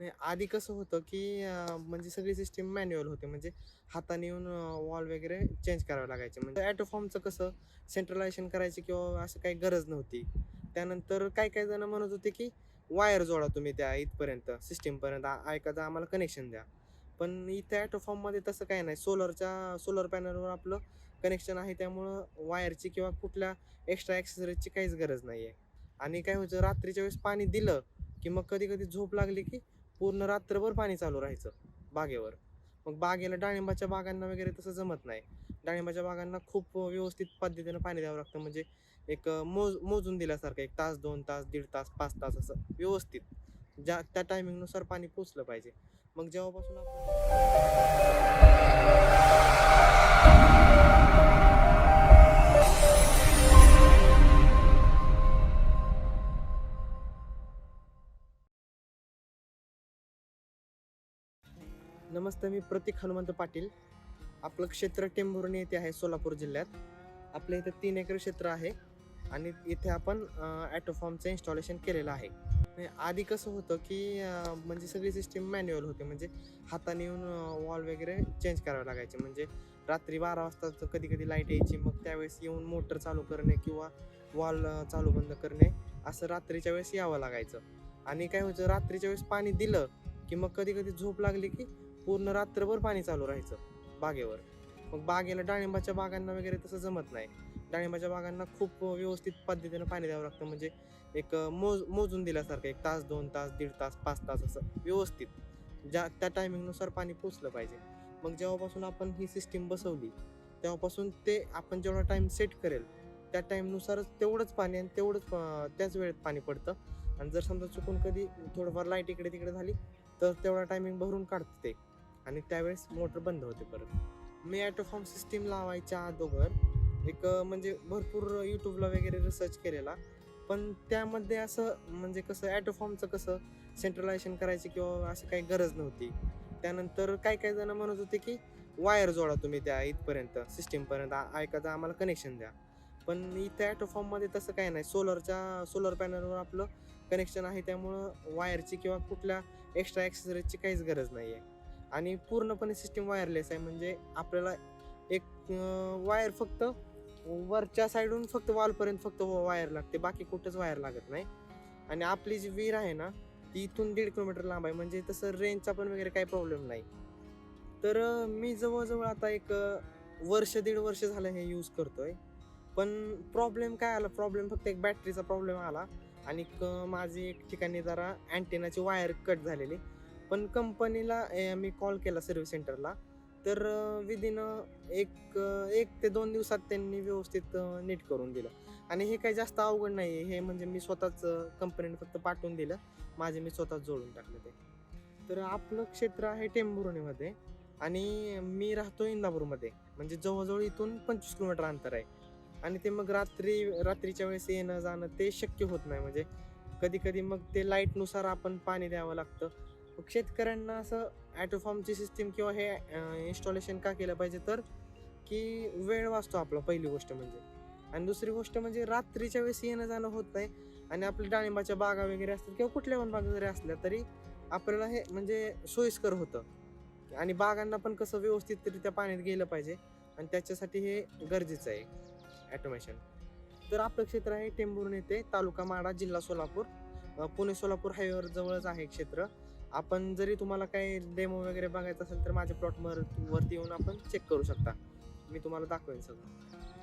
नाही आधी कसं होतं की म्हणजे सगळी सिस्टीम मॅन्युअल होते. म्हणजे हाताने येऊन वॉल वगैरे चेंज करावं लागायचे. म्हणजे ॲटोफॉर्मचं कसं सेंट्रलायझेशन करायची किंवा असं काही गरज नव्हती. त्यानंतर काही काही जण म्हणत होते की वायर जोडा तुम्ही त्या इथपर्यंत सिस्टीमपर्यंत ऐकायचं आम्हाला कनेक्शन द्या. पण इथे ॲटोफॉर्ममध्ये तसं काही नाही. सोलरच्या सोलर पॅनलवर आपलं कनेक्शन आहे. त्यामुळं वायरची किंवा कुठल्या एक्स्ट्रा ॲक्सेसरीजची काहीच गरज नाही आहे आणि काय होतं रात्रीच्या वेळेस पाणी दिलं की मग कधी कधी झोप लागली की पूर्ण रात्रभर पाणी चालू राहायचं बागेवर. मग बागेला डाळिंबाच्या बागांना वगैरे तसं जमत नाही. डाळिंबाच्या बागांना खूप व्यवस्थित पद्धतीनं पाणी द्यावं लागतं. म्हणजे एक मोज मोजून दिल्यासारखं एक तास दोन तास दीड तास पाच तास असं व्यवस्थित. ज्या त्या टायमिंगनुसार पाणी पोचलं पाहिजे. मग जेव्हापासून आपण नमस्ते मी प्रतीक हनुमंत पाटील. आपलं क्षेत्र टेंभुर्णी येथे आहे सोलापूर जिल्ह्यात. आपल्या इथं तीन एकर क्षेत्र आहे आणि इथे आपण ॲटोफॉर्मचं इन्स्टॉलेशन केलेलं आहे. आधी कसं होतं की म्हणजे सगळी सिस्टीम मॅन्युअल होते. म्हणजे हाताने येऊन वॉल वगैरे चेंज करावे लागायचे. म्हणजे रात्री बारा वाजता कधी कधी लाइट यायची मग त्यावेळेस येऊन मोटर चालू करणे किंवा वॉल चालू बंद करणे असं रात्रीच्या वेळेस यावं लागायचं. आणि काय व्हायचं रात्रीच्या वेळेस पाणी दिलं की मग कधी कधी झोप लागली की पूर्ण रात्रभर पाणी चालू राहायचं बागेवर. मग बागेला डाळिंबाच्या बागांना वगैरे तसं जमत नाही. डाळिंबाच्या बागांना खूप व्यवस्थित पद्धतीनं पाणी द्यावं लागतं. म्हणजे एक मोज मोजून दिल्यासारखं एक तास दोन तास दीड तास पाच तास असं व्यवस्थित. ज्या त्या टायमिंगनुसार पाणी पोचलं पाहिजे. मग जेव्हापासून आपण ही सिस्टीम बसवली तेव्हापासून ते आपण जेवढा टाईम सेट करेल त्या टाईमनुसारच तेवढंच पाणी आणि तेवढंच त्याच वेळेत पाणी पडतं. आणि जर समजा चुकून कधी थोडंफार लाइट इकडे तिकडे झाली तर तेवढा टायमिंग भरून काढतं ते. आणि त्यावेळेस मोटर बंद होते परत. मी ॲटोफॉर्म सिस्टीम लावायच्या अगोदर एक म्हणजे भरपूर यूट्यूबला वगैरे रिसर्च केलेला. पण त्यामध्ये असं म्हणजे कसं ॲटोफॉर्मचं कसं सेंट्रलायझेशन करायची किंवा असं काही गरज नव्हती. त्यानंतर काही काही जण म्हणत होते की वायर जोडा तुम्ही त्या इथपर्यंत सिस्टीमपर्यंत ऐकायचं आम्हाला कनेक्शन द्या. पण इथे ॲटोफॉर्ममध्ये तसं काही नाही. सोलरच्या सोलर पॅनलवर आपलं कनेक्शन आहे त्यामुळं वायरची किंवा कुठल्या एक्स्ट्रा ॲक्सेसरीजची काहीच गरज नाही आहे आणि पूर्णपणे सिस्टीम वायरलेस आहे. म्हणजे आपल्याला एक वायर फक्त वरच्या साईडून फक्त वॉलपर्यंत फक्त वायर लागते. बाकी कुठंच वायर लागत नाही. आणि आपली जी विहीर आहे ना ती इथून दीड किलोमीटर लांब आहे. म्हणजे तसं रेंजचा पण वगैरे काही प्रॉब्लेम नाही. तर मी जवळजवळ आता एक वर्ष दीड वर्ष झालं हे यूज करतोय. पण प्रॉब्लेम काय आला? प्रॉब्लेम फक्त एक बॅटरीचा प्रॉब्लेम आला. आणि माझी एक ठिकाणी जरा अँटेनाची वायर कट झालेली. पण कंपनीला मी कॉल केला सर्व्हिस सेंटरला. तर विदिन एक एक ते दोन दिवसात त्यांनी व्यवस्थित नीट करून दिलं. आणि हे काही जास्त अवघड नाही हे म्हणजे मी स्वतःच कंपनीने फक्त पाठवून दिलं. माझे मी स्वतःच जोडून टाकलं ते. तर आपलं क्षेत्र आहे टेंभुर्णीमध्ये आणि मी राहतो इंदापूरमध्ये. म्हणजे जवळजवळ इथून पंचवीस किलोमीटर अंतर आहे. आणि ते मग रात्री रात्रीच्या वेळेस येणं जाणं ते शक्य होत नाही. म्हणजे कधी कधी मग ते लाईटनुसार आपण पाणी द्यावं लागतं. मग शेतकऱ्यांना असं ॲटोफॉर्मची सिस्टीम किंवा हे इन्स्टॉलेशन का केलं पाहिजे तर की वेळ वाचतो आपला पहिली गोष्ट म्हणजे. आणि दुसरी गोष्ट म्हणजे रात्रीच्या वेळेस येणं जाणं होत नाही आणि आपल्या डाळिंबाच्या बागा वगैरे असतात किंवा कुठल्या पण बागा जरी असल्या तरी आपल्याला हे म्हणजे सोयीस्कर होतं. आणि बागांना पण कसं व्यवस्थितरित्या पाण्यात गेलं पाहिजे आणि त्याच्यासाठी हे गरजेचं आहे. ॲटोमेशन तर आपलं क्षेत्र आहे टेंभुर्णी येथे तालुका माडा जिल्हा सोलापूर. पुणे सोलापूर हायवेवर जवळच आहे क्षेत्र. आपण जरी तुम्हाला काही डेमो वगैरे बघायचं असेल तर माझ्या प्लॉटवर वरती येऊन आपण चेक करू शकता. मी तुम्हाला दाखवेन सगळं.